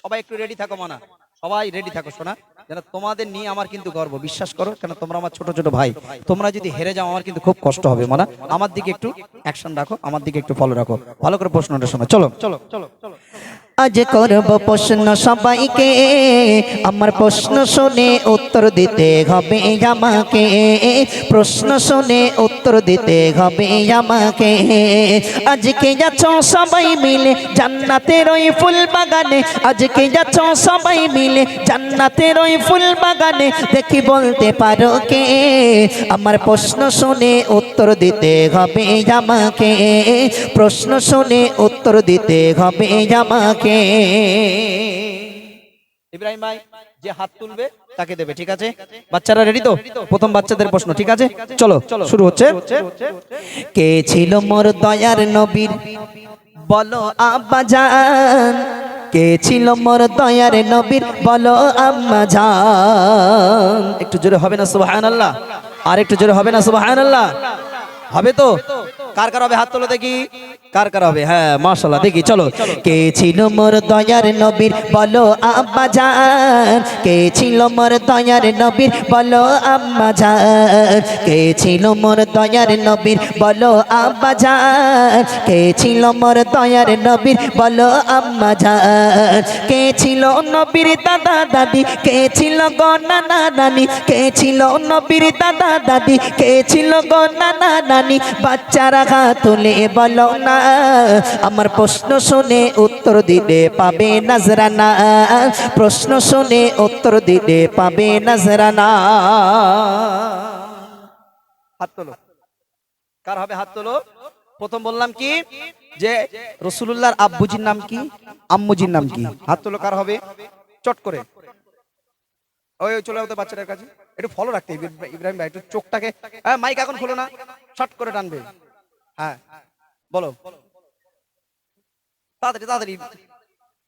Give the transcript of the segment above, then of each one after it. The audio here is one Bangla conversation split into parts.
সবাই একটু রেডি থাকো মানা। সবাই রেডি থাকো শোনা যেন তোমাদের নিয়ে আমার কিন্তু গর্ব। বিশ্বাস করো, কেন তোমরা আমার ছোট ছোট ভাই। তোমরা যদি হেরে যাও, আমার কিন্তু খুব কষ্ট হবে, মানা। আমার দিকে একটু অ্যাকশন রাখো, আমার দিকে একটু ফলো রাখো। ভালো করে প্রশ্নটা শোনো। চলো চলো চলো চলো। আজ করব প্রশ্ন সবাইকে। আমার প্রশ্ন শুনে উত্তর দিতে হবে আমাকে। প্রশ্ন শুনে উত্তর দিতে হবে আমাকে। আজকে যাচ্ছ সবাই মিলে জান্নাতের ওই ফুল বাগানে। আজকে যাচ্ছ সবাই মিলে জান্নাতের ওই ফুল বাগানে। দেখি বলতে পারো কে? আমার প্রশ্ন শুনে উত্তর দিতে হবে আমাকে। প্রশ্ন শুনে উত্তর দিতে হবে আমাকে। ইব্রাহিম ভাই, যে হাত তুলবে, তাকে দেবে, ঠিক আছে? বাচ্চারা রেডি তো? প্রথম বাচ্চাদের প্রশ্ন, ঠিক আছে? চলো, শুরু হচ্ছে। কে ছিল মোর দয়ার নবীর? বলো আব্বা জান। কে ছিল মোর দয়ার নবীর? বলো আম্মা জান। একটু জোরে হবে না, সুবহানাল্লাহ? আর একটু জোরে হবে না, সুবহানাল্লাহ? হবে তো? কার কার হবে? হাত তোলো দেখি। কার কার হবে? হ্যাঁ মাশাআল্লাহ, দেখি, চলো। কে ছিল মোর দয়ার নবীর? বলো আব্বা জান। কে ছিল মোর দয়ার নবীর? বলো, আম্মা জান। কে ছিল মোর দয়ার নবীর? বলো আব্বা জান। কে ছিল মোর দয়ার নবীর? বলো, আম্মা জান। কে ছিল নবীর দাদা দাদি? কে ছিল গো নানা নানি? কে ছিল নবীর দাদা দাদি? কে ছিল গো নানা নানি? বাচ্চারা হাত তুলে বলো না। আমার প্রশ্ন শুনে উত্তর দিলে পাবে নজরানা। প্রশ্ন শুনে উত্তর দিলে পাবে নজরানা। হাত তোলো। কার হবে হাত তোলো? প্রথম বললাম কি? যে রসুলুল্লাহর আব্বুজির নাম কি? আম্মুজির নাম কি? হাত তোলো, কার হবে? চট করে। ওই চলে যাও বাচ্চাটার কাছে। একটু ফলো রাখতে ইব্রাহিম ভাই, একটু চোখটাকে হ্যাঁ মাইক এখন খোলো না। শর্ট করে টানবে। হ্যাঁ বলো। তাড়াতাড়ি তাড়াতাড়ি।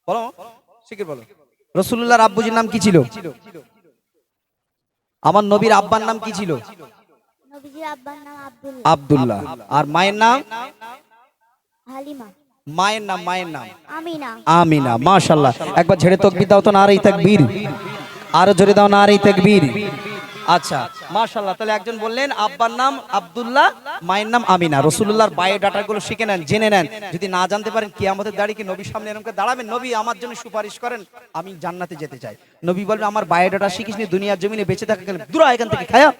বলো। শিখির বলো। রসুল্লাহর আব্বুজির নাম কি ছিল? আমার নবীর আব্বার নাম কি ছিল? আব্দুল্লাহ। আব্দুল্লাহ। আর মায়ের নাম? হালিমা। মায়ের নাম মায়ের নাম। আমিনা। আমিনা মাশাল্লাহ একবার ঝেড়ে তকবির দাও তো না আর আরেই তাকবীর। আরও জোরে দাও না আর আরেই তাকবীর। আচ্ছা মাশাল্লাহ তাহলে একজন বললেন, আব্বার নাম আব্দুল্লাহ, মায়ের নাম আমিনা। রসুল্লাহর বায়োডাটা গুলো শিখে নেন, জেনে নেন। যদি না জানতে পারেন কি আমাদের দাঁড়িয়ে কি নবীর সামনে এরকম দাঁড়াবেন? নবী আমার জন্য সুপারিশ করেন, আমি জান্নাতে যেতে চাই। নবী বলবে, আমার বায়োডাটা শিখিস নি, দুনিয়ার জমিনে বেঁচে থাকা গেলে দূর এখান থেকে খায়া,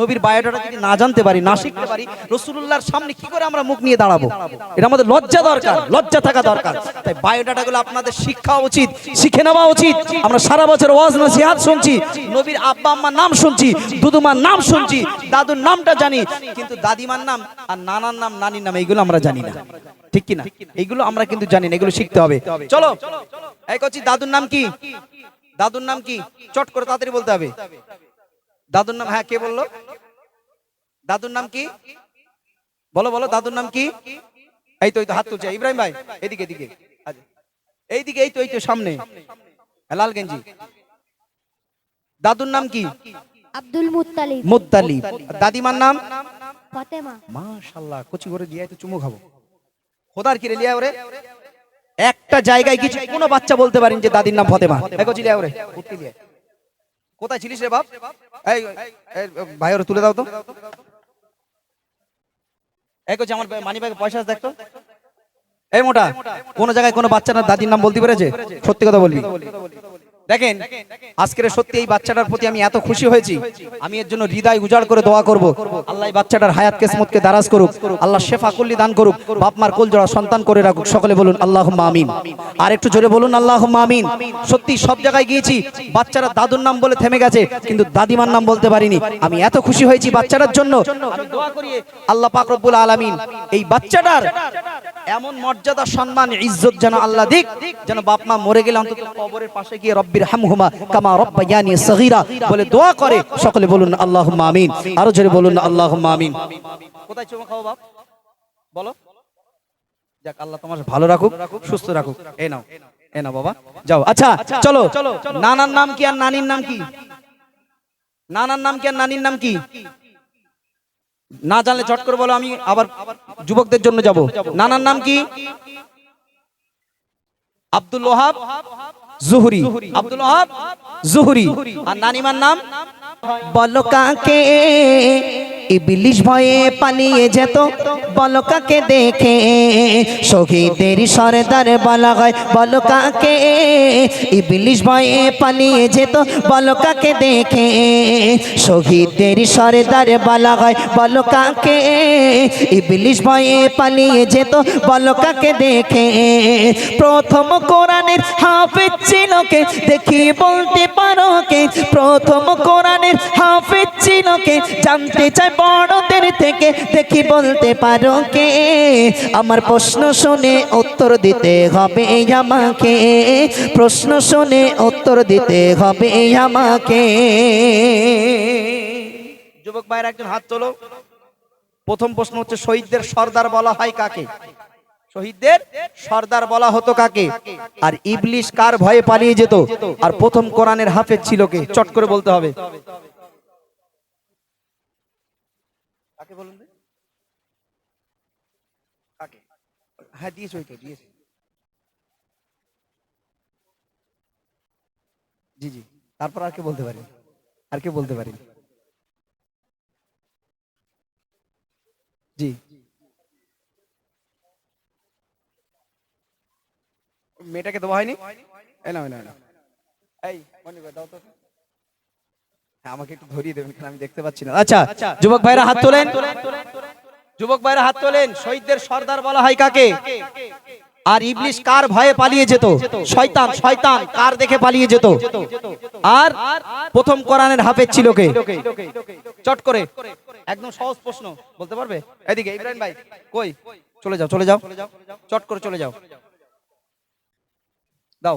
নবীর বায়োডাটা যদি না জানতে পারি, না শিখতে পারি রসুল্লাহর সামনে কি করে আমরা মুখ নিয়ে দাঁড়াবো? এটা আমাদের লজ্জা দরকার, লজ্জা থাকা দরকার। তাই বায়োডাটা গুলো আপনাদের শিক্ষা উচিত, শিখে নেওয়া উচিত। আমরা সারা বছর ওয়াজ, নসিহাত শুনছি, নবীর আব্বা আম্মার নাম শুনছি। দুদুমার নাম শুনছি দাদুর নামটা জানি কিন্তু দাদিমার নাম আর নানার নাম নানির নাম এইগুলো আমরা জানি না। ঠিক কি না এইগুলো আমরা কিন্তু জানি না এগুলো শিখতে হবে। চলো। এই করছি দাদুর নাম কি? দাদুর নাম কি? চট করে তাড়াতাড়ি বলতে হবে। দাদুর নাম হ্যাঁ কে বলল? দাদুর নাম কি? বলো বলো দাদুর নাম কি? এই তো এই তো হাত তুলছে। ইব্রাহিম ভাই এদিকে এদিকে। এইদিকে এই তো এই তো সামনে। লাল গেঞ্জি। দাদুর নাম কি? Abdul Muttalib. মুত্তালিব। দাদিমার নাম? ফাতেমা। মাশাআল্লাহ কচি করে দিয়ে তো চুমু খাব। খোদার কি রে লিয়া ওরে। একটা জায়গায় কিছু কোনো বাচ্চা বলতে পারেন যে দাদির নাম ফতেমা। এই কচি লিয়া ওরে লিয়া। কোথায় ছিলিস রে বাপ? এই এই, ভাই ওরে তুলে দাও তো। এই কচি আমার মানি ব্যাগে পয়সা আছে দেখতো এই মোটা কোন জায়গায় কোনো বাচ্চাটার দাদির নাম বলতে পেরেছে? সত্যি কথা বলবি। দেখেন আজকের সত্যি এই বাচ্চাটার প্রতি আমি এত খুশি হয়েছি। আমি এর জন্য হৃদয় উজাড় করে দোয়া করব। আল্লাহ বাচ্চাটার হায়াত কেসমতকে দারাজ করুক। আল্লাহ শেফা কল্লি দান করুক। বাপ মার কোল জোড়া সন্তান করে রাখুক। সকলে বলুন আল্লাহ আমিন। আর একটু জোরে বলুন আল্লাহ আমিন। সত্যি সব জায়গায় গিয়েছি। বাচ্চারা দাদুর নাম বলে থেমে গেছে কিন্তু দাদিমার নাম বলতে পারিনি। আমি এত খুশি হয়েছি বাচ্চাটার জন্য। আল্লাহ পাক রব্বুল আলামিন এই বাচ্চাটার এমন মর্যাদা সম্মান ইজ্জত যেন আল্লাহ দিক যেন বাপ মা মরে গেলে অন্তত কবরের পাশে গিয়ে রব্বির হামহুমা কামা রব্বায়ানি সগীরা। বলে দোয়া করে সকলে বলুন আল্লাহুম্মা আমিন। আরও জোরে বলুন আল্লাহুম্মা আমিন। কোথায় চুমা খাও বাপ? বলো। যাক আল্লাহ তোমার ভালো রাখুক সুস্থ রাখুক। এই নাও এই নাও বাবা। যাও আচ্ছা চলো। নানার নাম কি আর নানির নাম কি? নানার নাম কি আর নানির নাম কি? না জানলে চট করে বলো আমি আবার যুবকদের জন্য যাব। নানার নাম কি? আব্দুল ওহাব। জুহরি আব্দুল ওহাব জুহরি। আর নানিমার নাম বলো কাকে? ইবলিশ ভয়ে পালিয়ে যেত। বলো কাকে দেখে? শহীদের সরদার বলা হয়, বলো কাকে? ইবলিশ ভয়ে পালিয়ে যেত। বলো কাকে দেখে? শহীদের সরদার বলা হয়, বলো কাকে? ইবলিশ ভয়ে পালিয়ে যেত। বলো কাকে দেখে? প্রথম কোরআনের হাফেজ ছিল কে? দেখি বলতে পারো কে? প্রথম কোরআনের হাফেজ ছিল কে জানতে চাই বড়দের থেকে দেখি বলতে পারো কে? আমার প্রশ্ন শুনে উত্তর দিতে হবে আমাকে। প্রশ্ন শুনে উত্তর দিতে হবে আমাকে। যুবক ভাইয়ের একজন হাত তোলো। প্রথম প্রশ্ন হচ্ছে, শহীদদের সর্দার বলা হয় কাকে? শহীদদের সর্দার বলা হতো কাকে? আর ইবলিশ কার ভয়ে পালিয়ে যেত? আর প্রথম কোরআনের হাফেজ ছিল কে? চট করে বলতে হবে? হ্যাঁ জি জি। তারপর আর কে বলতে পারি? আর কে বলতে পারি? জি। মেয়েটাকে দেওয়া হয়নি? নাও, এই নাও, এই। এই দাও তো। হ্যাঁ, আমাকে একটু ধরিয়ে দেবেন আমি দেখতে পাচ্ছি না। আচ্ছা যুবক ভাইরা হাত তোলেন। যুবক ভাইরা হাত তোলেন। শহীদদের সর্দার বলা হয় কাকে? আর ইবলিশ কার ভয়ে পালিয়ে যেত? শয়তান শয়তান কার দেখে পালিয়ে যেত? আর প্রথম কোরআনের হাফেজ ছিল কে? চট করে। একদম সহজ প্রশ্ন বলতে পারবে? এদিকে ইব্রাহিম ভাই কই? চলে যাও চলে যাও। চট করে চলে যাও। দাও।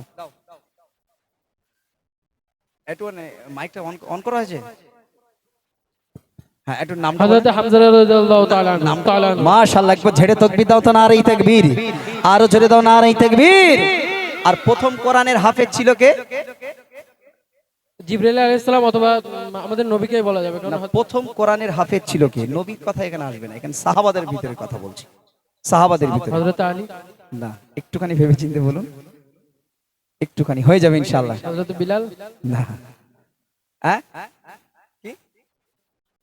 একটু মাইকটা অন অন করা হয়েছে? হ্যাঁ একটু নামটা হযরত হামজা রাদিয়াল্লাহু তাআলা নাম তাআলা মাশাআল্লাহ একবার ঝেড়ে তকবির দাও তো নারে তাকবীর। আরও ঝেড়ে দাও নারে তাকবীর। আর প্রথম কোরআনের হাফেজ ছিল কে? জিবরাইল আলাইহিস সালাম অথবা আমাদের নবীকে বলা যাবে কারণ প্রথম কোরআনের হাফেজ ছিল কে? নবীর কথা এখানে আসবে না এখানে সাহাবাদের ভিতরে কথা বলছি। সাহাবাদের ভিতরে। হযরত আলী? না একটুখানি ভেবে চিন্তে বলুন। একটুখানি হয়ে যাবে ইনশাল্লাহ বিলাল? না। হ্যাঁ? কি?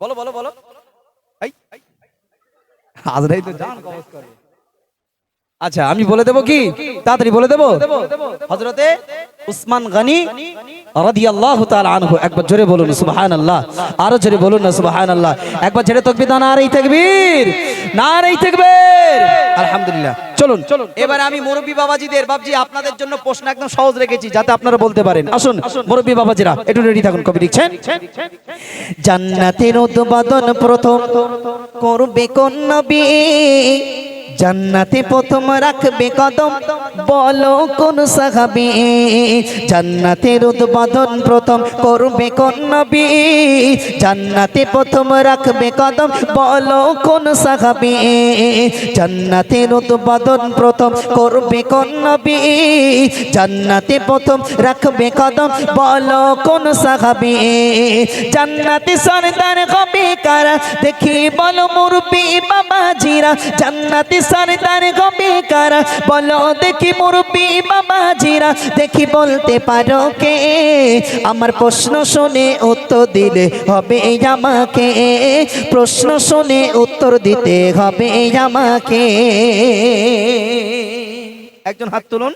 বলো বলো বলো। আজরাই তো জান কবজ করে। আচ্ছা আমি বলে দেবো কি? তাড়াতাড়ি বলে দেবো? হযরতে উসমান গনি রাদিয়াল্লাহু তাআলা আনহু, একবার জোরে বলুন, সুবহানাল্লাহ। আরও জোরে বলুন না, সুবহানাল্লাহ। একবার জোরে তাকবীর দাও, নারে তাকবীর নারে তাকবীর। আলহামদুলিল্লাহ। চলুন চলুন। এবার আমি মুরব্বী বাবাজিদের বাবজি আপনাদের জন্য প্রশ্ন একদম সহজ রেখেছি, যাতে আপনারা বলতে পারেন। আসুন, মুরব্বী বাবাজিরা, একটু রেডি থাকুন, কবি লিখছেন। জান্নাতের উদ্বোধন প্রথম করবে কোন নবী? জান্নাতে প্রথম রাখবে কদম। বলো কোন সাহাবি জান্নাতের উদ্বোধন প্রথম করবে কোন নবী? জান্নাতে প্রথম রাখবে কদম। বলো কোন সাহাবি জান্নাতের উদ্বোধন প্রথম করবে কোন নবী? জান্নাতে প্রথম রাখবে কদম। বলো কোন সাহাবি, জান্নাতে সরদার হবে কারা? দেখি বলো মুরবি বাবা জিরা জান্নাতে সরদার হবে কারা বলো দেখি মুরবি বাবা জিরা দেখি বলতে পারো কে? আমার প্রশ্ন শুনে উত্তর দিলে হবে আমাকে। প্রশ্ন শুনে উত্তর দিতে হবে আমাকে। একজন হাত তুলুন।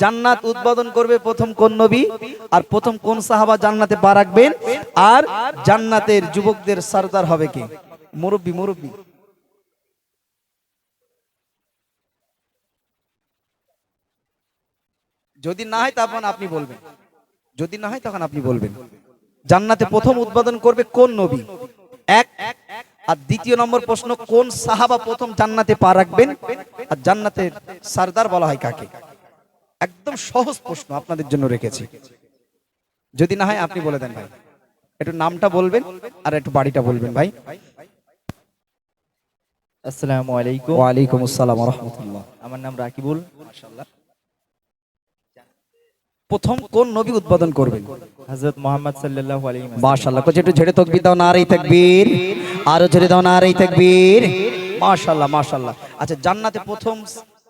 জান্নাত উদ্বোধন করবে প্রথম কোন নবী? আর প্রথম কোন সাহাবা জান্নাতে পা রাখবেন? আর জান্নাতের যুবকদের সর্দার হবে কে? মুরব্বী মুরব্বী। যদি না হয় তখন আপনি বলবেন। যদি না হয় তখন আপনি বলবেন। জান্নাতে প্রথম উদ্বোধন করবে কোন নবী? এক। আর দ্বিতীয় নম্বর প্রশ্ন কোন সাহাবা প্রথম জান্নাতে পা রাখবেন? আর জান্নাতের সর্দার বলা হয় কাকে? একদম সহজ প্রশ্ন আপনাদের জন্য রেখেছি। যদি না হয় আপনি বলে দেন ভাই। একটু নামটা বলবেন আর একটু বাড়িটা বলবেন ভাই। আসসালামু আলাইকুম। ওয়ালাইকুম আসসালাম রহমতুল্লাহ। আমার নাম রাকিবুল। প্রথম কোন নবী উদ্বোধন করবেন? হযরত মোহাম্মদ সাল্লাল্লাহু আলাইহি ওয়াসাল্লাম। মাশাআল্লাহ কোচ একটু ঝেড়ে তকবির দাও নারে তাকবীর। আরও জোরে দাও নারে তাকবীর। মাশাআল্লাহ মাশাআল্লাহ। আচ্ছা জান্নাতে প্রথম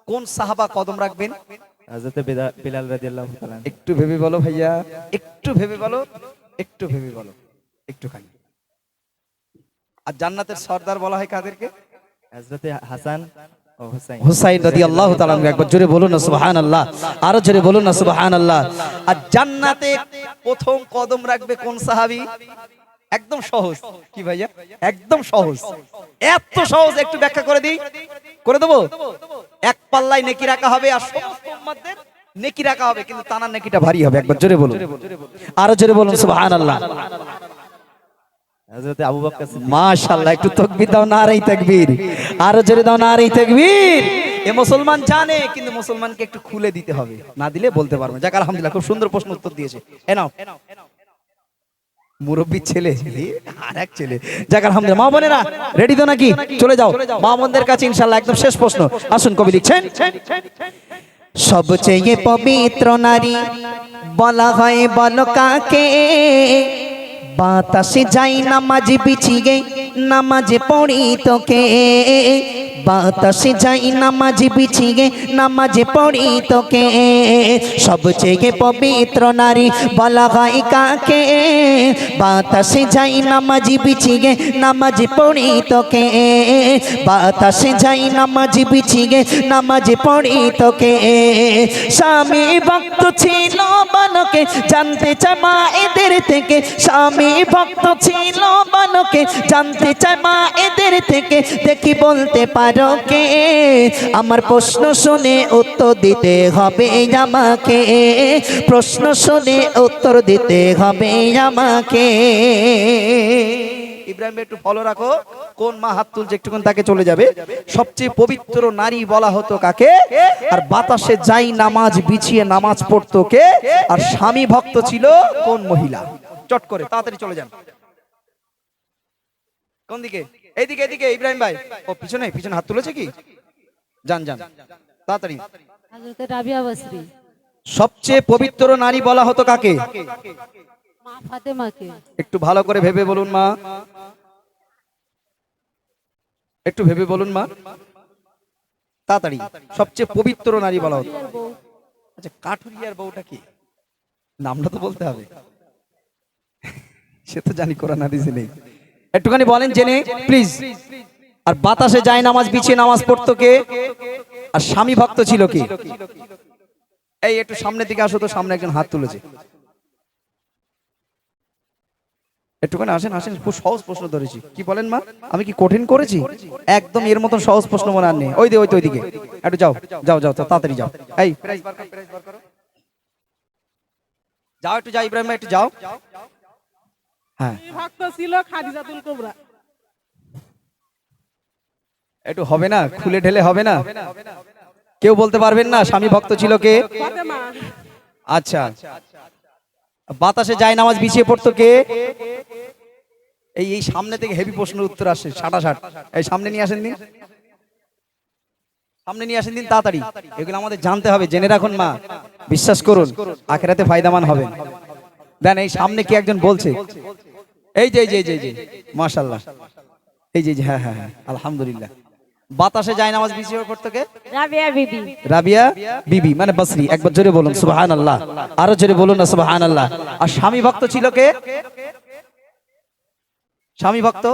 কোন সাহাবা কদম রাখবেন? হযরত বিলাল রাদিয়াল্লাহু তাআলা একটু ভেবে বলো ভাইয়া। একটু ভেবে বলো একটু ভেবে বলো। একটু একটুখানি। আর জান্নাতের সর্দার বলা হয় কাদেরকে? হযরত হাসান। হুসাইন। রাদিয়াল্লাহু তাআলা একবার জোরে বলুন না সুবহানাল্লাহ। আরও জোরে বলুন না সুবহানাল্লাহ। আর জান্নাতে প্রথম কদম রাখবে কোন সাহাবী? একদম সহজ। কি ভাইয়া? একদম সহজ। এত সহজ একটু ব্যাখ্যা করে দিই। করে দেবো? এক পাল্লায় নেকি রাখা হবে আর সমস্ত উম্মাদের নেকি রাখা হবে কিন্তু তানার নেকিটা ভারী হবে। একবার জোরে বলুন। আরও জোরে বলুন সুবহানাল্লাহ। হযরত মাশাআল্লাহ একটু তাকবীর দাও নারেই তাকবীর। আরও জোরে দাও না নারেই তাকবীর। এ মুসলমান জানে কিন্তু মুসলমানকে একটু খুলে দিতে হবে। না দিলে বলতে পারবে না। যাক আলহামদুলিল্লাহ খুব সুন্দর প্রশ্ন উত্তর দিয়েছে। এ নাও। মুরব্বী ছেলে আর এক ছেলে। যাক আলহামদুলিল্লাহ। মা বোনেরা রেডি তো নাকি? চলে যাও। মা বোনদের কাছে ইনশাল্লাহ একদম শেষ প্রশ্ন। আসুন কবি লিখছেন। সবচেয়ে পবিত্র নারী বলা হয় বল কাকে বাতাসে যাই নামাজ বিছিয়ে নামাজ পড়ি তোকে। বাতাসে যাই নামাজ বিছিয়ে, নামাজে পড়ি তোকে। সবচেয়ে পবিত্র নারী বলা হয় কাকে? বাতাসে যাই নামাজ বিছিয়ে, নামাজ পড়ি তোকে। বাতাসে যাই নামাজ বিছিয়ে, নামাজ পড়ি তোকে। স্বামী ভক্ত ছিল বালকে জানতে চায় মা এদের থেকে। স্বামী ভক্ত ছিল বালকে জানতে চায় মা এদের থেকে। দেখি বলতে পারো কে আমার প্রশ্ন শুনে উত্তর দিতে হবে আমাকে। প্রশ্ন শুনে উত্তর দিতে হবে আমাকে। ইব্রাহিম একটু ফলো রাখো। কোন মা হাত তুলছে একটুক্ষণ তাকে চলে যাবে। সবচেয়ে পবিত্র নারী বলা হতো কাকে? আর বাতাসে যাই নামাজ বিছিয়ে নামাজ পড়তো কে? আর স্বামী ভক্ত ছিল কোন মহিলা? চট করে, তাড়াতাড়ি চলে যান। কোন দিকে? এইদিকে এইদিকে ইব্রাহিম ভাই। ও পিছনে পিছনে হাত তুলেছে কি? যান যান। তাড়াতাড়ি। হযরত রাবিয়া বসরি। সবচেয়ে পবিত্র নারী বলা হতো কাকে? একটু ভালো করে ভেবে বলুন মা। একটু ভেবে বলুন মা। তাড়াতাড়ি। সবচেয়ে পবিত্র নারী বলা হতো। আচ্ছা কাঠুরিয়ার বউটা কি? নামটা তো বলতে হবে। সে তো জানি কোরআন হাদিসে নেই। একটুখানি বলেন জেনে প্লিজ আর বাতাসে যায় নামাজ বিছিয়ে নামাজ পড়তো কে? আর স্বামী ভক্ত ছিল কি? এই একটু সামনের দিকে আসো তো সামনে একজন হাত তুলেছে। একটুখানি আসেন আসেন খুব সহজ প্রশ্ন ধরেছি। কি বলেন মা? আমি কি কঠিন করেছি? একদম এর মতন সহজ প্রশ্ন মনে আর নেই। ওই দে ওই তো ওইদিকে। একটু যাও যাও যাও তাড়াতাড়ি যাও। এই যাও একটু যাও ইব্রাহিম একটু যাও। ভক্ত ছিল খাদিজাতুল কুবরা। একটু হবে না? খুলে ঢেলে হবে না? কেউ বলতে পারবেন না স্বামী ভক্ত ছিল কে? আচ্ছা। বাতাসে যায় নামাজ বিছিয়ে পড়তো কে? এই এই সামনে থেকে হেভি প্রশ্নের উত্তর আসে ষাটা ষাট এই সামনে নিয়ে আসেন দিন সামনে নিয়ে আসেন দিন তাড়াতাড়ি। এগুলো আমাদের জানতে হবে জেনে রাখুন মা। বিশ্বাস করুন আখেরাতে ফায়দামান হবে। দেন এই সামনে কি একজন বলছে? এই যে এই যে এই যে মাসাল্লাহ মাশাল্লাহ এই যে হ্যাঁ হ্যাঁ হ্যাঁ আলহামদুলিল্লাহ। বাতাসে যায় নামাজ বিছিয়ে করতে কে? রাবিয়া বিবি। রাবিয়া বিবি মানে বসরি। একবার জোরে বলুন সুবহানাল্লাহ। আরও জোরে বলুন না সুবহানাল্লাহ। আর স্বামী ভক্ত ছিল কে? স্বামী ভক্ত?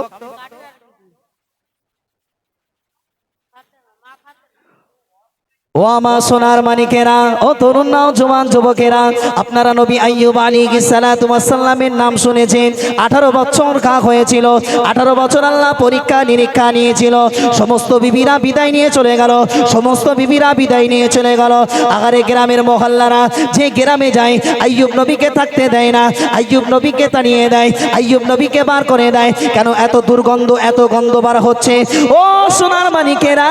ও আমার সোনার মানিকেরা, ও তরুণ নাও জওয়ান যুবকেরা, আপনারা নবী আইয়ুব আলী সালামের নাম শুনেছেন। আঠারো বছর কাক হয়েছিল, আঠারো বছর আল্লাহ পরীক্ষা, নিরীক্ষা নিয়েছিল। সমস্ত বিবিরা বিদায় নিয়ে চলে গেল, সমস্ত বিবিরা বিদায় নিয়ে চলে গেল। আগারে গ্রামের মহল্লারা যে গ্রামে যায়, আইয়ুব নবীকে থাকতে দেয় না, আইয়ুব নবীকে তাড়িয়ে দেয়, আইয়ুব নবীকে বার করে দেয়। কেন এত দুর্গন্ধ, এত গন্ধ বার হচ্ছে? ও সোনার মানিকেরা,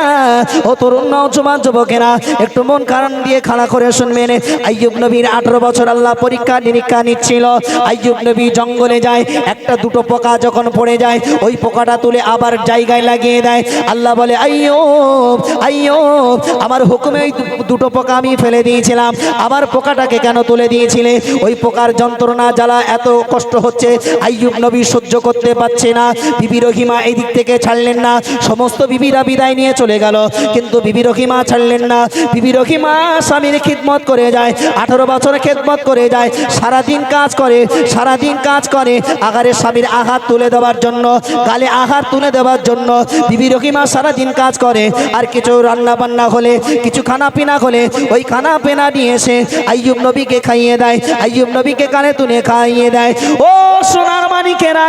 ও তরুণ নওজোয়ান যুবকেরা না একটু মন কারণ দিয়ে খাড়া করে শুনবেন। আইয়ুব নবীর আঠারো বছর আল্লাহ পরীক্ষা নিরীক্ষা নিচ্ছিল। আইয়ুব নবী জঙ্গলে যায়, একটা দুটো পোকা যখন পড়ে যায়, ওই পোকাটা তুলে আবার জায়গায় লাগিয়ে দেয়। আল্লাহ বলে, আইয়ুব আইয়ুব, আমার হুকুমে ওই দুটো পোকা আমি ফেলে দিয়েছিলাম। আবার পোকাটাকে কেন তুলে দিয়েছিলে? ওই পোকার যন্ত্রণা জ্বালা এত কষ্ট হচ্ছে, আইয়ুব নবী সহ্য করতে পারছে না। বিবি রহিমা এই দিক থেকে ছাড়লেন না। সমস্ত বিবিরা বিদায় নিয়ে চলে গেল। কিন্তু বিবি রহিমা ছাড়লেন না। বিবি রহিমা স্বামীর খিদমত করে যায়, আঠারো বছর খেদমত করে যায়, সারাদিন কাজ করে, সারাদিন কাজ করে, আগারে স্বামীর আঘাত তুলে দেওয়ার জন্য, গালে আঘাত তুলে দেওয়ার জন্য বিবি রহিমা সারাদিন কাজ করে, আর কিছু রান্না বান্না হলে, কিছু খানা পিনা হলে, ওই খানা পেনা নিয়ে এসে আইয়ুব নবীকে খাইয়ে দেয়, আইয়ুব নবীকে কানে তুলে খাইয়ে দেয়। ও সোনার মানিকেরা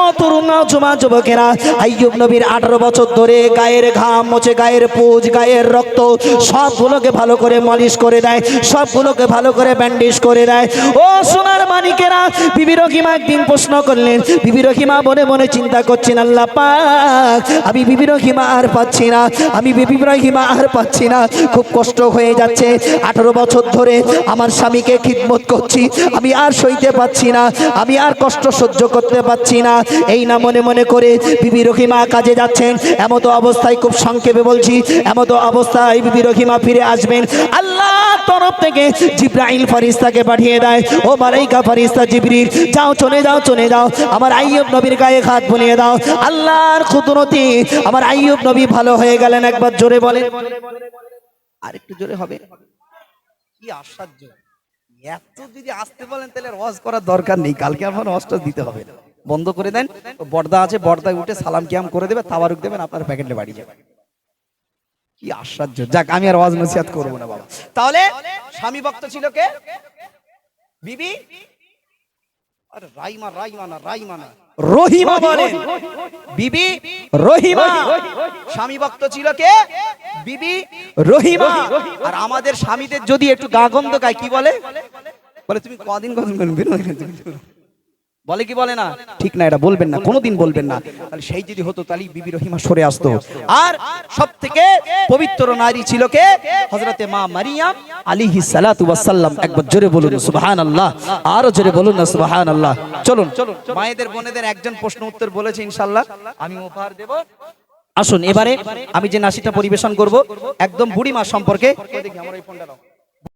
ও তরুণ জমা যুবকেরা, আইয়ুব নবীর আঠারো বছর ধরে গায়ের ঘাম মোছে, গায়ের পুজ, গায়ের রক্ত সবগুলোকে ভালো করে মালিশ করে দেয়, সবগুলোকে ভালো করে ব্যান্ডেজ করে দেয়। ও সোনার মানিকেরা, বিবি রহিমা একদিন প্রশ্ন করলেন, বিবি রহিমা মনে মনে চিন্তা করছেন, আল্লাহ পাক, আমি বিবি রহিমা আর পাচ্ছি না, আমি বিবি রহিমা আর পাচ্ছি না। খুব কষ্ট হয়ে যাচ্ছে, আঠারো বছর ধরে আমার স্বামীকে খিদমত করছি, আমি আর সইতে পাচ্ছি না, আমি আর কষ্ট সহ্য করতে পাচ্ছি না। এই না মনে মনে করে বিবি রহিমা কাজে যাচ্ছেন, এমতো অবস্থায় খুব সংক্ষেপে বলছি, এমতো অবস্থায় বিবি রহিমা ফিরে আসবেন। আল্লাহ তরফ থেকে জিব্রাইল ফারিস্তাকে পাঠিয়ে দেয়। ও মালাইকা ফারিস্তা জিবরিল, যাও, চলে যাও চলে যাও। আমার আইয়ুব নবীর গায়ে হাত বুলিয়ে দাও। আল্লাহর কুদরতি আমার আইয়ুব নবী ভালো হয়ে গেলেন একবার জোরে বলেন। আর একটু জোরে হবে। কি আশ্চর্য। এত যদি আসতে বলেন, তাহলে রস করার দরকার নেই। কালকে আমার রসটা দিতে হবে। বন্ধ করে দেন। বর্দা আছে, বর্দায় উঠে সালাম কিয়াম করে দেবে তাবারুক দেবেন, আপনার প্যাকেটে বাড়ি যাবে। কি আশ্চর্য। যাক, আমি আর ওয়াজ নসিহাত করব না, বাবা। তাহলে, স্বামী ভক্ত ছিল কে? বিবি? আরে, রাইমা রাইমা না রাইমা না। রহিমা বলে বিবি, রহিমা। স্বামী ভক্ত ছিল কে? বিবি, রহিমা। আর আমাদের স্বামীদের যদি একটু গা গন্ধ গায় কি বলে? বলে, তুমি কদিন কদিন করবে বলে কি বলে না? ঠিক না, এটা বলবেন না, কোনোদিন বলবেন না। তাহলে সেই যদি হতো তাহলে বিবি রহিমা সরে আসতো। আর সব থেকে পবিত্র নারী ছিল কে? হজরতে মা মারিয়াম আলিহি সালাতু ওয়াসাল্লাম একবার জোরে বলুন, সুবহানাল্লাহ। আরও জোরে বলুন না, সুবহানাল্লাহ। চলুন। মায়েদের, বোনেদের একজন প্রশ্ন উত্তর বলেছে, ইনশাআল্লাহ। আমি উপহার দেব। আসুন, এবারে আমি যে নাসিটা পরিবেশন করব, একদম বুড়ি মা সম্পর্কে। আমার এই ফোনটা